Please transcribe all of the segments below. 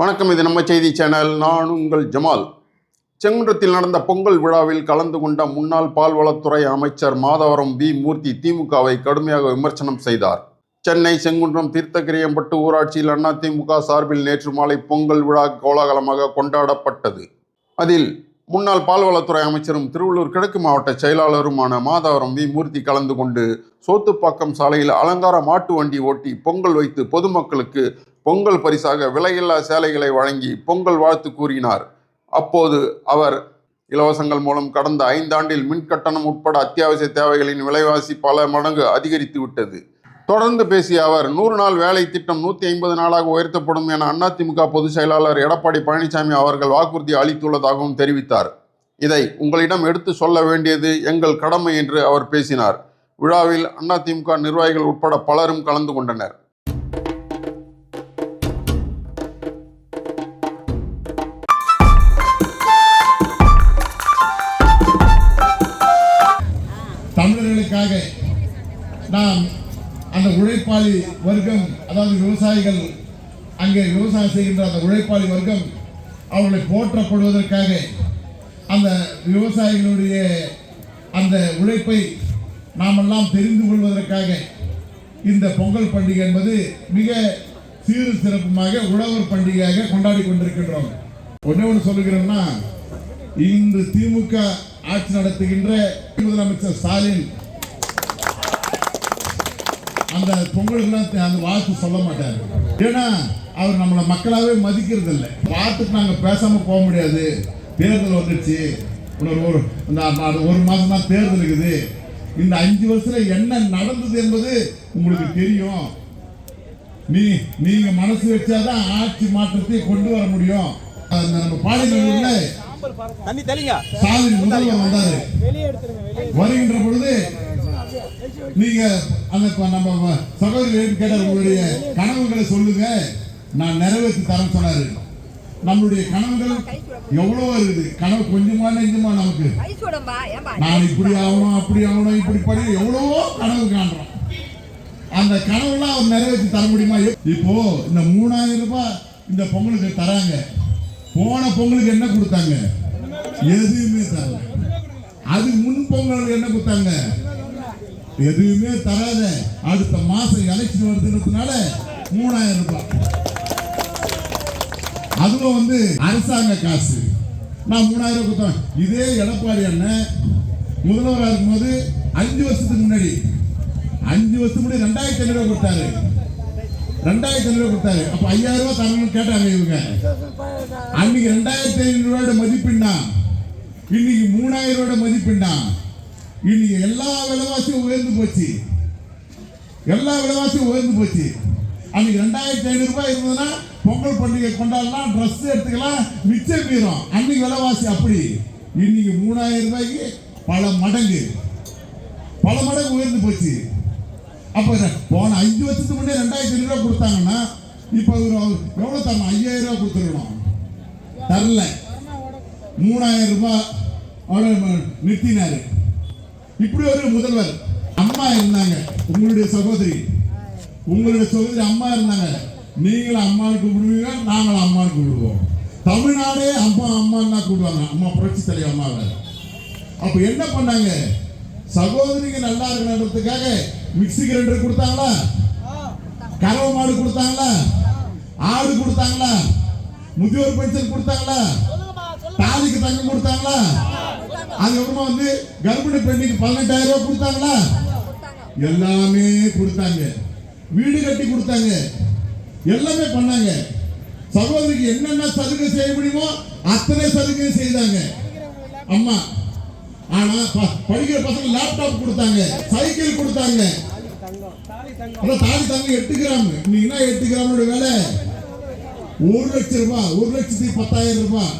வணக்கம் இது நம்ம செய்தி சேனல். நான் உங்கள் ஜமால். செங்குன்றத்தில் நடந்த பொங்கல் விழாவில் கலந்து கொண்ட முன்னாள் பால்வளத்துறை அமைச்சர் மாதவரம் வி. மூர்த்தி திமுகவை கடுமையாக விமர்சனம் செய்தார். சென்னை செங்குன்றம் தீர்த்தகிரியம்பட்டு ஊராட்சியில் அண்ணா திமுக சார்பில் நேற்று மாலை பொங்கல் விழா கோலாகலமாக கொண்டாடப்பட்டது. அதில் முன்னாள் பால்வளத்துறை அமைச்சரும் திருவள்ளூர் கிழக்கு மாவட்ட செயலாளருமான மாதவரம் வி. மூர்த்தி கலந்து கொண்டு சோத்துப்பாக்கம் சாலையில் அலங்கார மாட்டு வண்டி ஓட்டி பொங்கல் வைத்து பொதுமக்களுக்கு பொங்கல் பரிசாக விலையில்லா சேலைகளை வழங்கி பொங்கல் வாழ்த்து கூறினார். அப்போது அவர் இலவசங்கள் மூலம் கடந்த ஐந்தாண்டில் மின் கட்டணம் உட்பட அத்தியாவசிய தேவைகளின் விலைவாசி பல மடங்கு அதிகரித்து விட்டது. தொடர்ந்து பேசிய அவர் நூறு நாள் வேலை திட்டம் நூற்றி ஐம்பது நாளாக உயர்த்தப்படும் என அதிமுக பொதுச் செயலாளர் எடப்பாடி பழனிசாமி அவர்கள் வாக்குறுதி அளித்துள்ளதாகவும் தெரிவித்தார். இதை உங்களிடம் எடுத்து சொல்ல வேண்டியது எங்கள் கடமை என்று அவர் பேசினார். விழாவில் அதிமுக நிர்வாகிகள் உட்பட பலரும் கலந்து கொண்டனர். தமிழர்களுக்காக நாம் அந்த உழைப்பாளி வர்க்கம் அதாவது விவசாயிகள் அங்கே விவசாயம் செய்கின்ற அந்த உழைப்பாளி வர்க்கம் அவர்களை போற்றப்படுவதற்காக அந்த விவசாயிகளுடைய அந்த உழைப்பை நாமெல்லாம் தெரிந்து கொள்வதற்காக இந்த பொங்கல் பண்டிகை என்பது மிக சீரு சிறப்புமாக உழவர் பண்டிகையாக கொண்டாடி கொண்டிருக்கின்றோம். ஒண்ணே ஒன்று சொல்லுகிறோம்னா இன்று திமுக ஆட்சி நடத்துகின்ற முதலமைச்சர் ஸ்டாலின் அந்த பொங்கலுக்குலாம் அந்த வாழ்த்து சொல்ல மாட்டார். ஏன்னா அவர் நம்மளை மக்களாவே மதிக்கிறது இல்லை வார்த்தைக்கு நாங்கள் பேசாம போக முடியாது. தேர்தல் வந்துடுச்சு. இன்னொரு ஒரு இந்த ஒரு மாதம் தான் தேர்தல் இருக்குது. இந்த அஞ்சு வருஷத்துல என்ன நடந்தது என்பது உங்களுக்கு தெரியும். நீ நீங்க மனசு வச்சாதான் ஆட்சி மாற்றத்தை கொண்டு வர முடியும். அந்த நம்ம தெளிங்க. ஸ்டாலின் முதல்வர் வந்தாரு. வருகின்ற பொழுது நீங்க அந்த நம்ம சகோதரி கேட்டார் உங்களுடைய கனவுகளை சொல்லுங்க. நான் நிறைவேற்றி தரேன் சொன்னாரு. நம்மளுடைய கனவுகள் எவ்வளவோ இருக்குது. கனவு கொஞ்சமா நெஞ்சமா நமக்கு. நான் இப்படி ஆகணும் அப்படி ஆகணும் இப்படி படி எவ்வளவோ கனவு காண்றோம். அந்த கனவுலாம் அவர் நிறைவேற்றி தர முடியுமா? இப்போ இந்த மூணாயிரம் ரூபாய் இந்த பொங்கலுக்கு தராங்க. போன பொங்கலுக்கு என்ன கொடுத்தாங்க? எதுவுமே தரல. அது முன் பொங்கலுக்கு என்ன கொடுத்தாங்க? எதுவுமே தராத அடுத்த மாசம் எலெக்ஷன் வருதுன்றதுனால மூணாயிரம் ரூபாய். அதுவும் வந்து அரசாங்க காசு. நான் மூணாயிரம் கொடுத்தேன். இதே எடப்பாடி அண்ணன் முதல்வராக இருக்கும்போது அஞ்சு வருஷத்துக்கு முன்னாடி அஞ்சு வருஷத்துக்கு முன்னாடி ரெண்டாயிரத்தி ஐநூறு கொடுத்தாரு. ரெண்டாயிரத்தி ஐநூறு கொடுத்தாரு. அப்ப ஐயாயிரம் ரூபாய் தரணும்னு கேட்டாங்க இவங்க. அன்னைக்கு ரெண்டாயிரத்தி ஐநூறு ரூபாயோட மதிப்பெண்ணா? இன்னைக்கு மூணாயிரம் ரூபாயோட மதிப்பெண்ணா? இன்னைக்கு எல்லா விலைவாசியும் உயர்ந்து போச்சு. எல்லா விலைவாசியும் உயர்ந்து போச்சு. அன்னைக்கு ரெண்டாயிரத்தி ஐநூறு ரூபாய் இருந்ததுன்னா பொங்கல் பண்டிகை கொண்டாடலாம் ட்ரெஸ் எடுத்துக்கலாம் மிச்சம் மீறும் அன்னைக்கு விலைவாசி அப்படி. இன்னைக்கு மூணாயிரம் ரூபாய்க்கு பல மடங்கு. பல மடங்கு உயர்ந்து போச்சு. அப்போ போன அஞ்சு வருஷத்துக்கு முன்னே ரெண்டாயிரத்தி ஐநூறு ரூபாய் கொடுத்தாங்கன்னா இப்போ ஒரு எவ்வளோ தரணும்? ஐயாயிரம் ரூபாய் கொடுத்துருக்கணும் தரல. மூணாயிரம் ரூபாய் நிறுத்தினாரு. இப்படி ஒரு முதல்வர் அம்மா இருந்தாங்க. உங்களுடைய சகோதரி. உங்களுடைய சகோதரி அம்மா இருந்தாங்க. நீங்களும் அம்மான்னு கூப்பிடுவீங்க நாங்களும் அம்மானு கூப்பிடுவோம். தமிழ்நாடே அம்மா அம்மான்னு தான் கூப்பிடுவாங்க. அம்மா புரட்சி தலைவர் அம்மாவை அப்ப என்ன பண்ணாங்க? சகோதரிங்க நல்லா இருக்கணுன்றதுக்காக மிக்ஸி கிரைண்டர் கொடுத்தாங்களா? கறவை மாடு கொடுத்தாங்களா? ஆடு கொடுத்தாங்களா? முதியோர் பென்ஷன் கொடுத்தாங்களா? தாலிக்கு தங்கம் கொடுத்தாங்களா? அதுக்கப்புறமா வந்து கர்ப்பிணி பெண்ணுக்கு பதினெட்டாயிரம் ரூபாய் கொடுத்தாங்களா? எல்லாமே கொடுத்தாங்க. வீடு கட்டி கொடுத்தாங்க. எல்லாமே பண்ணாங்க. சகோதரிக்கு என்னென்ன சலுகை செய்ய முடியுமோ அத்தனை சலுகை செய்தாங்க. அம்மா ஆனா படிக்கிற பசங்க லேப்டாப் கொடுத்தாங்க சைக்கிள் கொடுத்தாங்க. தாலி தங்கம் எட்டு கிராம். இன்னைக்குன்னா எட்டு கிராமோட வேலை? ஒரு லட்சம் ரூபாய் ஒரு லட்சத்தி பத்தாயிரம் ரூபாய்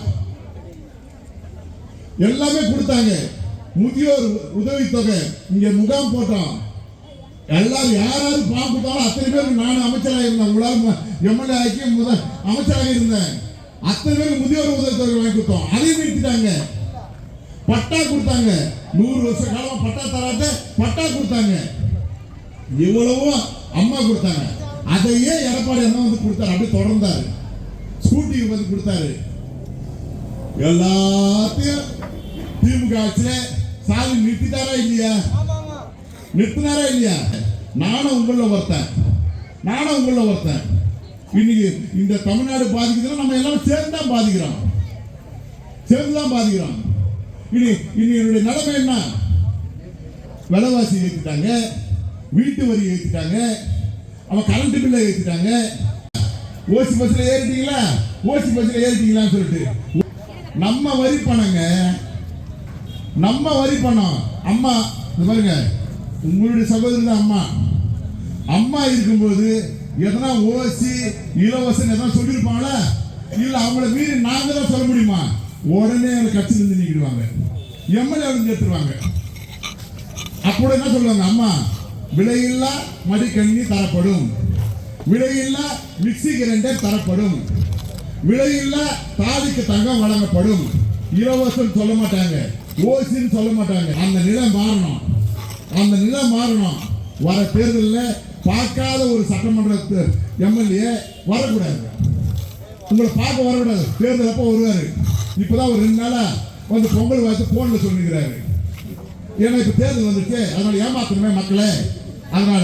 எல்லாமே கொடுத்தாங்க. முதியோர் உதவித்தொகை இங்க முகாம் போட்டோம். எல்லாரும் யாராவது பாம்பு கொடுத்தாலும் அத்தனை பேர் நானும் அமைச்சராக இருந்தேன். உங்களால் எம்எல்ஏ ஆக்கி முத அமைச்சராக இருந்தேன். அத்தனை பேர் முதியோர் உதவித்தொகை வாங்கி கொடுத்தோம். அதையும் நிறுத்திட்டாங்க பட்டா கொடுத்தாங்க. நூறு வருஷ காலமா பட்டா தராத பட்டா கொடுத்தாங்க. இவ்வளவும் அம்மா கொடுத்தாங்க. அதையே எடப்பாடி அண்ணா வந்து கொடுத்தாரு. அப்படியே தொடர்ந்தாரு. ஸ்கூட்டி வந்து கொடுத்தாரு. எல்லாத்தையும் திமுக ஆட்சியில ஸ்டாலின் நிறுத்திட்டாரா இல்லையா? நிறுத்தினாரா இல்லையா? நானும் உங்கள ஒருத்தன். நானும் உங்கள ஒருத்தன். இன்னைக்கு இந்த தமிழ்நாடு பாதிக்குதுன்னா நம்ம எல்லாரும் சேர்ந்து தான் பாதிக்கிறோம். சேர்ந்து தான் பாதிக்கிறோம். இனி இனி என்னுடைய நிலைமை என்ன? விலைவாசி ஏற்றிட்டாங்க வீட்டு வரி ஏற்றிட்டாங்க அவன் கரண்ட் பில்லை ஏற்றிட்டாங்க ஓசி பஸ்ல ஏறிட்டீங்களா? ஓசி பஸ்ல ஏறிட்டீங்களான்னு சொல்லிட்டு. நம்ம வரி பணங்க நம்ம வரி பண்ணோம். அம்மா இந்த பாருங்க. உங்களுடைய சகோதரி தான் அம்மா. அம்மா இருக்கும்போது எதனா ஓசி இலவசம் எதனா சொல்லியிருப்பாங்களா? இல்ல அவங்கள மீறி நாங்க தான் சொல்ல முடியுமா? உடனே அவங்க கட்சியில இருந்து நீக்கிடுவாங்க. எம்எல்ஏ வந்து எடுத்துருவாங்க அப்போ என்ன சொல்லுவாங்க? அம்மா விலையில்லா மடிக்கண்ணி தரப்படும். விலையில்லா மிக்சி கிரைண்டர் தரப்படும். விலையில்லா தாலிக்கு தங்கம் வழங்கப்படும். இலவசம் சொல்ல மாட்டாங்க. ஓசின்னு சொல்ல மாட்டாங்க. அந்த நிலம் மாறணும். அந்த நிலம் மாறணும். வர தேர்தலில் பார்க்காத ஒரு சட்டமன்ற எம்எல்ஏ வரக்கூடாது. உங்களை பார்க்க வரக்கூடாது. தேர்தல் அப்போ வருவாரு. இப்போதான் ஒரு ரெண்டு நாளா வந்து பொங்கல் பார்த்து போன்ல சொல்லிக்கிறாரு ஏன்னா இப்போ தேர்தல் வந்துச்சு. அதனால ஏமாத்தணுமே மக்களே. அதனால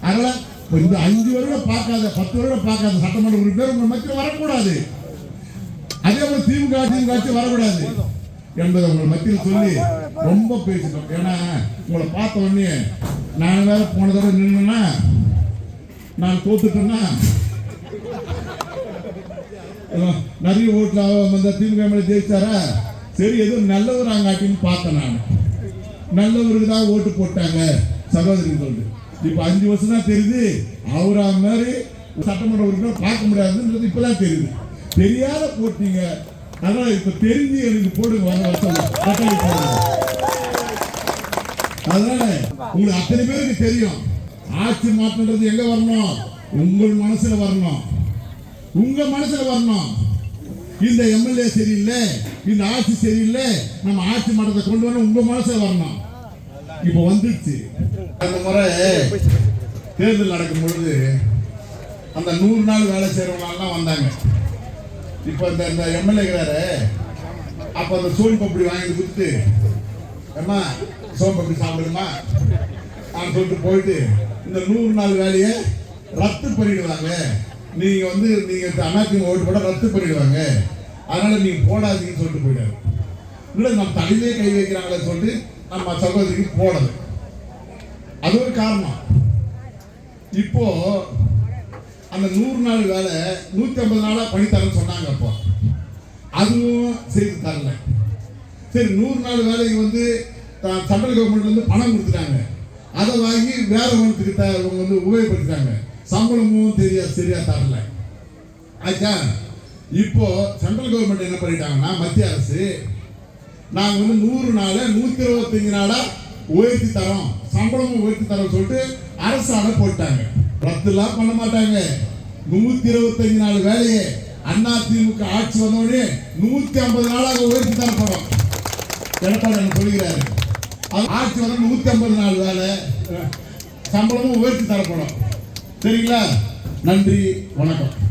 அதனால இப்போ இந்த அஞ்சு வருடம் பார்க்காத பத்து வருடம் பார்க்காத சட்டமன்ற உறுப்பினர் உங்கள் மக்கள் வரக்கூடாது. அதே போல் திமுக திமுக வரக்கூடாது. என்பதை உங்கள் மத்தியில் சொல்லி ரொம்ப பேசிட்டோம். ஏன்னா உங்களை பார்த்த உடனே நான் வேற போன தடவை நின்னுன்னா நான் தோத்துட்டேன்னா நிறைய ஓட்டுல வந்த திமுக மேல ஜெயிச்சாரா? சரி ஏதோ நல்லவர் அங்காட்டின்னு பார்த்தேன் நான். நல்லவருக்கு தான் ஓட்டு போட்டாங்க சகோதரின்னு சொல்லிட்டு. இப்ப அஞ்சு வருஷம் தான் தெரியுது அவரா மாதிரி சட்டமன்ற உறுப்பினர் பார்க்க முடியாதுன்றது இப்போதான் தெரியுது. தெரியாத போட்டீங்க அதனால இப்ப தெரிஞ்சு எனக்கு போடுங்க வர வருஷம் கட்டளை போடுங்க அதனால உங்களுக்கு அத்தனை பேருக்கு தெரியும். ஆட்சி மாற்றம்ன்றது எங்க வரணும்? உங்கள் மனசுல வரணும். உங்க மனசுல வரணும். இந்த எம்எல்ஏ சரியில்லை இந்த ஆட்சி சரியில்லை நம்ம ஆட்சி மாற்றத்தை கொண்டு வரணும் உங்க மனசுல வரணும். இப்போ வந்துடுச்சு அந்த முறை தேர்தல் நடக்கும் பொழுது அந்த நூறு நாள் வேலை செய்யறவங்க வந்தாங்க. இப்போ இந்த இந்த எம்எல்ஏங்கிறாரு அப்போ அந்த சோன் பப்படி வாங்கி கொடுத்து அம்மா சோன் பப்படி சாப்பிடுமா? நான் சொல்லிட்டு போயிட்டு இந்த நூறு நாள் வேலையை ரத்து பண்ணிடுவாங்க. நீங்கள் வந்து நீங்கள் அண்ணாக்கு ஓட்டு போட ரத்து பண்ணிடுவாங்க. அதனால் நீங்கள் போடாதீங்கன்னு சொல்லிட்டு போயிட்டாரு. இல்லை நம்ம தலையிலே கை வைக்கிறாங்களே சொல்லிட்டு நம்ம சகோதரிக்கு போடல. அது ஒரு காரணம். இப்போ அந்த நூறு நாள் வேலை நூற்றி ஐம்பது நாளாக பணி சொன்னாங்க அப்போ. அதுவும் செய்து தரல. சரி நூறு நாள் வேலைக்கு வந்து த- சென்ட்ரல் கவர்மெண்ட்லேருந்து பணம் கொடுத்துட்டாங்க. அதை வாங்கி வேற ஒன்றுக்கு த- இவங்க வந்து உபயோகப்படுத்திட்டாங்க. சம்பளமும் தெரியா சரியா தரல. ஆச்சா? இப்போ சென்ட்ரல் கவர்மெண்ட் என்ன பண்ணிட்டாங்கன்னா மத்திய அரசு நாங்கள் வந்து நூறு நாளை நூற்றி இருபத்தஞ்சு நாளாக உயர்த்தி தரோம். சம்பளமும் உயர்த்தி தரோம் சொல்லிட்டு அரசாணை போட்டாங்க ரத்துலாம் பண்ண மாட்டாங்க. நூத்தி இருபத்தஞ்சு நாள் வேலையை. அண்ணா திமுக ஆட்சி வந்தோடனே நூத்தி ஐம்பது நாளாக உயர்த்தி தரப்படும் எடப்பாடி எனக்கு சொல்லுகிறாரு அது ஆட்சி வந்த நூத்தி ஐம்பது நாள் வேலை. சம்பளமும் உயர்த்தி தரப்படும் சரிங்களா? நன்றி வணக்கம்.